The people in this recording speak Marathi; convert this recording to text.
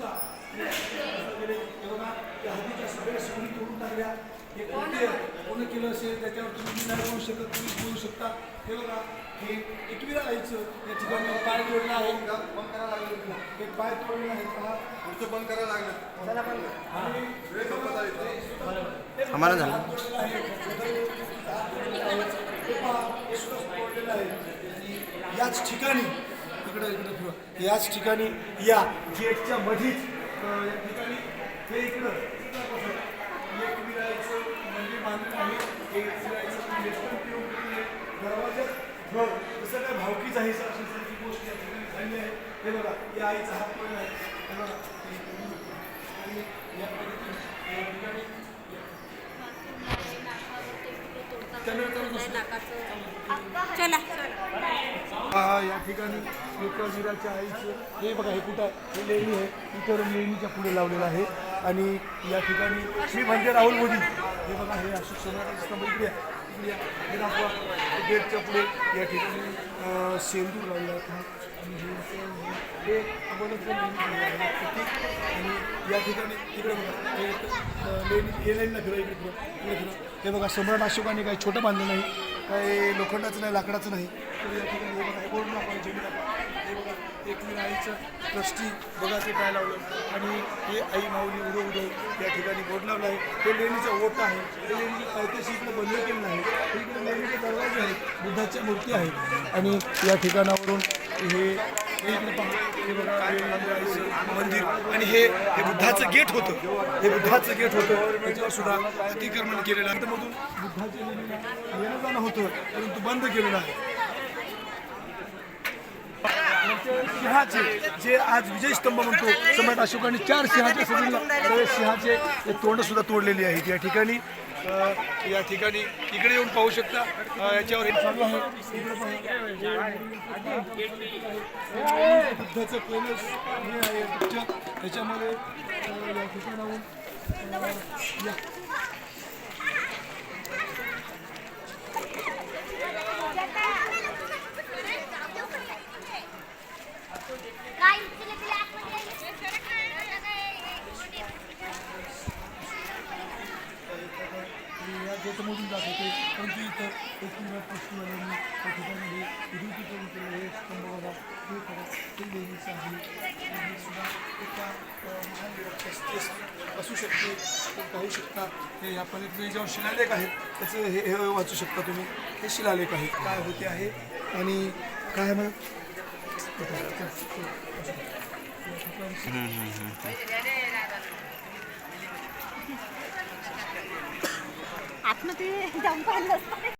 सुद्धा हे हद्दीच्या सगळ्या शिवणी तोडून टाकल्या. हे कोणते? कोण केलं असेल त्याच्यावर तुम्ही नाही बोलू शकत तुम्ही बोलू शकता. हे बघा हे एकविरा आईचं या ठिकाणी पाय तोडलं आहे. बंद करायला लागलं हे पाय तोडले आहे पहा. पुढचं बंद करायला लागलं. आम्हाला झालं. हे हे याच ठिकाणी इकडे इकडे फिरवा. याच ठिकाणी या गेटच्या मधीच या ठिकाणी हे इकडं एक विरायचं मंदिर म्हणजे बांधून आहे एक विराईचं वेस्टर्न पिओपी दरवाजा घर जसं काय भावकीच आहे सर अशी गोष्ट या ठिकाणी झाली आहे. हे बघा या आईचा हात पण आहे. हे बघा आणि या पद्धतीने या ठिकाणी चला हा या ठिकाणी एका आईचं हे बघा हे कुठं आहे? हे लेणी आहे इतर लेणीच्या पुढे लावलेलं आहे आणि या ठिकाणी श्री म्हणजे राहुल मोदी हे बघा हे अशोक सम्राटाचं इकडे आहे. गेटच्या पुढे या ठिकाणी सेंदूर लावलेला आहे आणि हे असं या ठिकाणी इकडे बघा. हे लेणी लेणीला इकडे इकडे हे बघा सम्राट अशोकाने काही छोटं बांधलं नाही काही लोखंडाचं नाही लाकडाचं नाही. तर या ठिकाणी हे बघा हे बोर्ड दाखवा दाखवा. हे बघा एकवीर आईचं ट्रस्टी बघा ते काय लावलं. आणि हे आई माऊली उडो उडो या ठिकाणी बोर्ड लावलं आहे. हे लेणीचं ओट आहे. हे लेणीची पायथ्याशी इकडे बंद केलेलं आहे. इकडे लेणीचे दरवाजे आहेत. बुद्धाच्या मूर्ती आहेत. आणि या ठिकाणावरून हे मंदिर. आणि हे हे बुद्धाचं गेट होतं. हे बुद्धाचं गेट होतं. त्याच्यावर सुद्धा अतिक्रमण केलेलं आहे. मधून बुद्धाचं येणं जाणं होतं परंतु बंद केलेलं आहे. सिंहाचे जे आज विजय स्तंभ म्हणतो सम्राट अशोकाने चार सिंहाचे सजवलं तर सिंहाचे तोंड सुद्धा तोडलेली आहेत. या ठिकाणी या ठिकाणी इकडे येऊन पाहू शकता. याच्यावर हे चालू आहे. बुद्धाचं पेलस हे आहे picture. त्याच्यामध्ये या ठिकाणाहून अ, या जात होते. परंतु इतर एकविरा पशुवाल्यांनी त्या ठिकाणी हे विद्युतीकरण केलं हे स्तंभ बघा हे करा ते लेणीचं आहे आणि हे सुद्धा एका महान वीराच्या असू शकते आपण पाहू शकता हे या पलीकडे जेव्हा शिलालेख आहेत. त्याचं हे हे वाचू शकता तुम्ही. हे शिलालेख आहेत. काय होते आहे आणि काय मग हम्म. 那데되게 양.